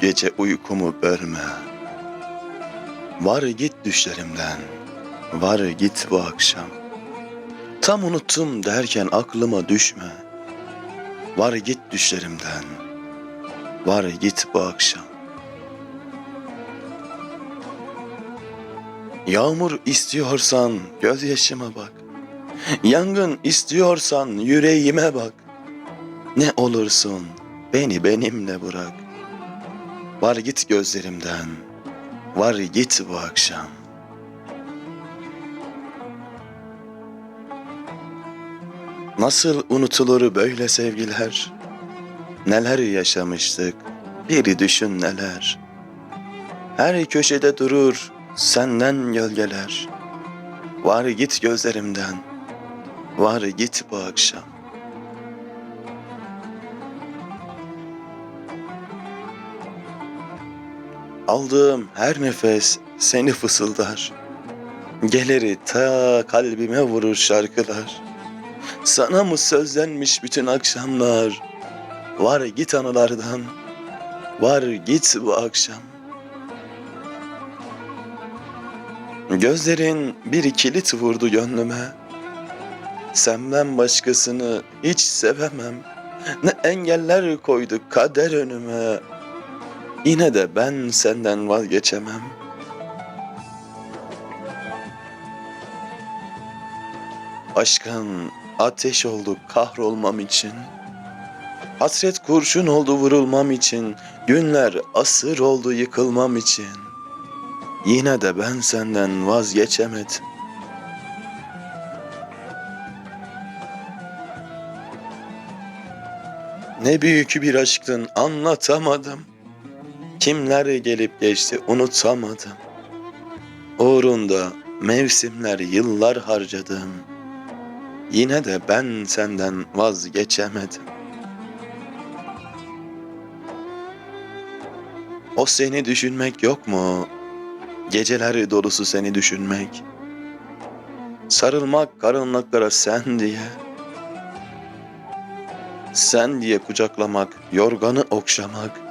gece uykumu bölme. Var git düşlerimden, var git bu akşam. Tam unuttum derken aklıma düşme. Var git düşlerimden, var git bu akşam. Yağmur istiyorsan gözyaşıma bak. Yangın istiyorsan yüreğime bak. Ne olursun beni benimle bırak. Var git gözlerimden, var git bu akşam. Nasıl unutulur böyle sevgiler? Neler yaşamıştık, bir düşün neler. Her köşede durur senden gölgeler. Var git gözlerimden, var git bu akşam. Aldığım her nefes seni fısıldar. Geleri ta kalbime vurur şarkılar. Sana mı sözlenmiş bütün akşamlar? Var git anılardan, var git bu akşam. Gözlerin bir kilit vurdu gönlüme. Senden başkasını hiç sevemem. Ne engeller koydu kader önüme. Yine de ben senden vazgeçemem. Aşkın ateş oldu kahrolmam için. Hasret kurşun oldu vurulmam için. Günler asır oldu yıkılmam için. Yine de ben senden vazgeçemedim. Ne büyük bir aşktın anlatamadım. Kimler gelip geçti unutamadım. Uğrunda mevsimler yıllar harcadım. Yine de ben senden vazgeçemedim. O seni düşünmek yok mu? Geceler dolusu seni düşünmek. Sarılmak karanlıklara sen diye. Sen diye kucaklamak, yorganı okşamak.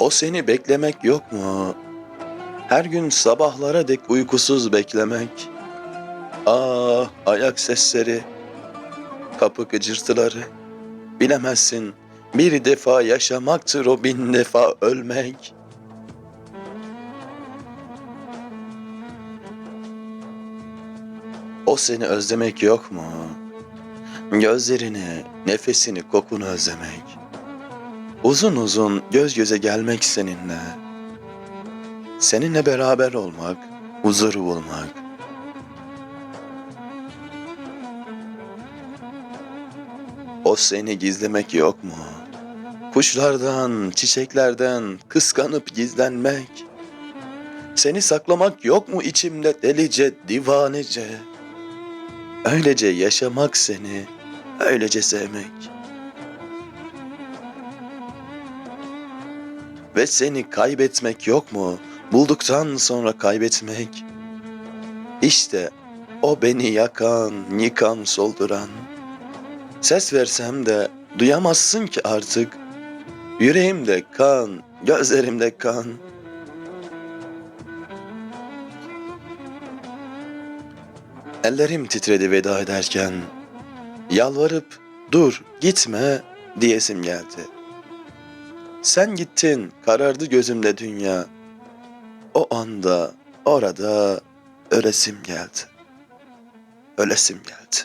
O seni beklemek yok mu? Her gün sabahlara dek uykusuz beklemek. Ah ayak sesleri, kapı gıcırtıları. Bilemezsin bir defa yaşamaktır o bin defa ölmek. O seni özlemek yok mu? Gözlerini, nefesini, kokunu özlemek. Uzun uzun göz göze gelmek seninle. Seninle beraber olmak, huzur bulmak. O seni gizlemek yok mu? Kuşlardan, çiçeklerden kıskanıp gizlenmek. Seni saklamak yok mu içimde delice, divanece? Öylece yaşamak seni, öylece sevmek. Ve seni kaybetmek yok mu? Bulduktan sonra kaybetmek. İşte o beni yakan, yıkan, solduran. Ses versem de duyamazsın ki artık. Yüreğimde kan, gözlerimde kan. Ellerim titredi veda ederken. Yalvarıp dur gitme diyesim geldi. Sen gittin karardı gözümde dünya. O anda orada ölesim geldi. Ölesim geldi.